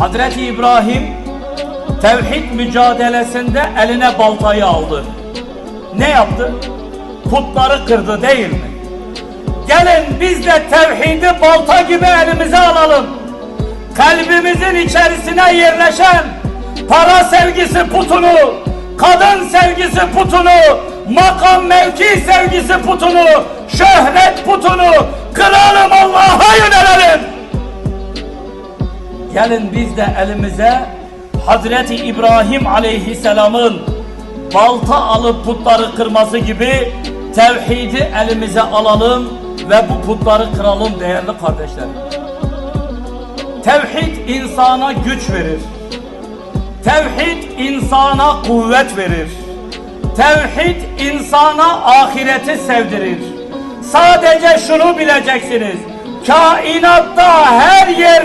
Hazreti İbrahim tevhid mücadelesinde eline baltayı aldı. Ne yaptı? Putları kırdı değil mi? Gelin biz de tevhidi balta gibi elimize alalım. Kalbimizin içerisine yerleşen para sevgisi putunu, kadın sevgisi putunu, makam mevki sevgisi putunu, şöhret putunu Gelin biz de elimize Hazreti İbrahim Aleyhisselam'ın balta alıp putları kırması gibi tevhidi elimize alalım ve bu putları kıralım değerli kardeşlerim. Tevhid insana güç verir. Tevhid insana kuvvet verir. Tevhid insana ahireti sevdirir. Sadece şunu bileceksiniz. Kainatta her yer